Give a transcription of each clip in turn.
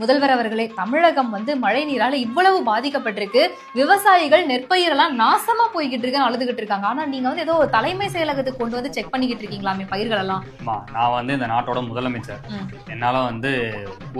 முதல்வர் அவர்களே தமிழகம் வந்து மழை நீரால இவ்வளவு பாதிக்கப்பட்டிருக்கு. விவசாயிகள் நெற்பயிரெல்லாம் நாசமா போய்கிட்டு இருக்குன்னு அழுதுகிட்டு இருக்காங்க. ஆனா நீங்க வந்து ஏதோ தலைமை செயலகத்துக்கு கொண்டு வந்து செக் பண்ணிக்கிட்டு இருக்கீங்களாமே பயிர்கள் எல்லாம் நான் வந்து இந்த நாட்டோட முதலமைச்சர். என்னால வந்து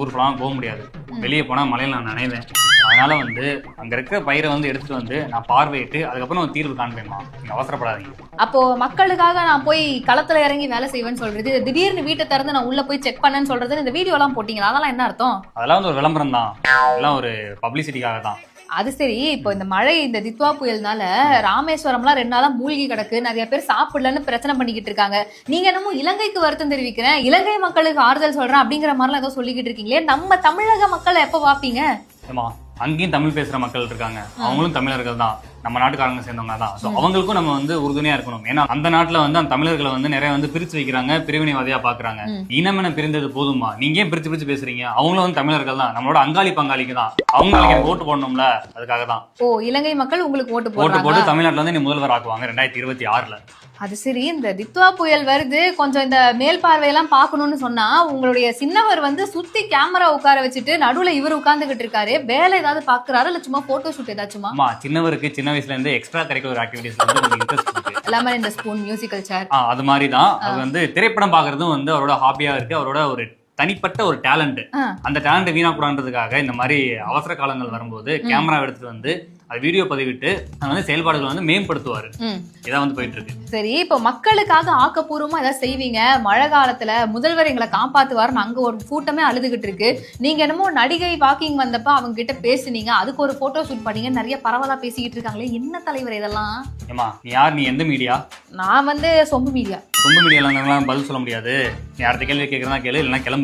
ஊர் ஃபுல்லாக போக முடியாது. வெளியே போனா மலையில நான் நினைவேன். அதனால வந்து அங்க இருக்கிற பயிரை வந்து எடுத்துட்டு வந்து நான் பார்வையிட்டு அதுக்கப்புறம் தீர்வு காண்பேம்மா. நீங்க அவசரப்படாதீங்க. அப்போ மக்களுக்காக நான் போய் களத்துல இறங்கி வேலை செய்வேன்னு சொல்றது திடீர்னு வீட்டை திறந்து நான் உள்ள போய் செக் பண்ணேன்னு சொல்றது இந்த வீடியோ எல்லாம் போட்டீங்களா? அதெல்லாம் என்ன அர்த்தம்? அதெல்லாம் வந்து ஒரு விளம்பரம் தான். எல்லாம் ஒரு பப்ளிசிட்டிக்காக தான். அது சரி இப்போ இந்த மழை இந்த தித்வா புயல்னால ராமேஸ்வரம்லாம் ரெண்டு நாளா மூழ்கி கிடக்கு நிறைய பேர் சாப்பிடலன்னு பிரச்சனை பண்ணிக்கிட்டு இருக்காங்க. நீங்க என்னமோ இலங்கைக்கு வருத்தம் தெரிவிக்கிறேன் இலங்கை மக்களுக்கு ஆறுதல் சொல்றேன் அப்படிங்கிற மாதிரிலாம் ஏதோ சொல்லிக்கிட்டு இருக்கீங்களே நம்ம தமிழக மக்களை எப்ப பாப்பீங்க ஏமா அங்கேயும் தமிழ் பேசுற மக்கள் இருக்காங்க. அவங்களும் தமிழர்கள் தான். நம்ம நாட்டுக்காரங்க சேர்ந்தவங்க தான் ஸோ அவங்களுக்கும் நம்ம வந்து உறுதுணையா இருக்கணும். ஏன்னா அந்த நாட்டுல வந்து அந்த தமிழர்களை வந்து நிறைய வந்து பிரிச்சு வைக்கிறாங்க பிரிவினைவாதியா பாக்குறாங்க. ம். இனமென பிரிந்தது போதுமா? நீங்க ஏன் பிரிச்சு பிரிச்சு பேசுறீங்க? அவங்களும் வந்து தமிழர்கள் தான். நம்மளோட அங்காளி பங்காளிக்கு தான். அவங்களுக்கு எனக்கு ஓட்டு போடணும்ல. அதுக்காக தான் ஓ இலங்கை மக்கள் உங்களுக்கு ஓட்டு ஓட்டு போடுறாங்க போட்டு தமிழ்நாட்டுல வந்து நீ முதல்வர் ஆக்குவாங்க ரெண்டாயிரத்தி இருபத்தி ஆறுல. அது சரி இந்த தித்வா புயல் வருது கொஞ்சம் இந்த மேல் பார்வையெல்லாம் பார்க்கணும்னு சொன்னா உங்களுடைய சின்னவர் வந்து சுத்தி கேமரா உட்கார வச்சுட்டு நடுவுல இவர் உட்கார்ந்துகிட்டு இருக்காரு. வேலை ஏதாவது பாக்குறாரு இல்ல சும்மா போட்டோ ஷூட் ஏதாச்சுமா? ஆமா சின்னவருக்கு சின்ன வயசுல இருந்து எக்ஸ்ட்ரா கரிக்குலர் ஆக்டிவிட்டிஸ்ல வந்து இன்ட்ரெஸ்ட் எல்லாமே இந்த ஸ்பூன் மியூசிக்கல் சேர் அது மாதிரி தான் அது வந்து திரைப்படம் பாக்குறதும் வந்து அவரோட ஹாபியா இருக்கு. அவரோட ஒரு தனிப்பட்ட ஒரு டேலண்ட். அந்த டேலண்ட் வீணாக்கூடாதுக்காக இந்த மாதிரி அவசர காலங்கள் வரும்போது கேமரா எடுத்துட்டு வந்து அது வீடியோ பதிவிட்டு அது வந்து செயல்பாடுகளை வந்து மேம்படுத்துவாரு. இதான் வந்து போயிட்டு இருக்கு சரி இப்போ மக்களுக்காக ஆக்கப்பூர்வமா ஏதாவது செய்வீங்க? மழை காலத்துல முதல்வர் எங்களை காப்பாத்துவாருன்னு அங்க ஒரு கூட்டமே அழுதுகிட்டு இருக்கு. நீங்க என்னமோ நடிகை வாக்கிங் வந்தப்ப அவங்க கிட்ட பேசுனீங்க. அதுக்கு ஒரு போட்டோ ஷூட் பண்ணீங்க. நிறைய பரவலா பேசிக்கிட்டு இருக்காங்களே. என்ன தலைவர் இதெல்லாம்? ஏமா நீ யார்? நீ எந்த மீடியா நான் வந்து சொம்பு மீடியா சொந்த மீடியால பதில் சொல்ல முடியாது. நீ அடுத்த கேள்வி கேட்கறதா கேளு இல்லைன்னா கிளம்பு.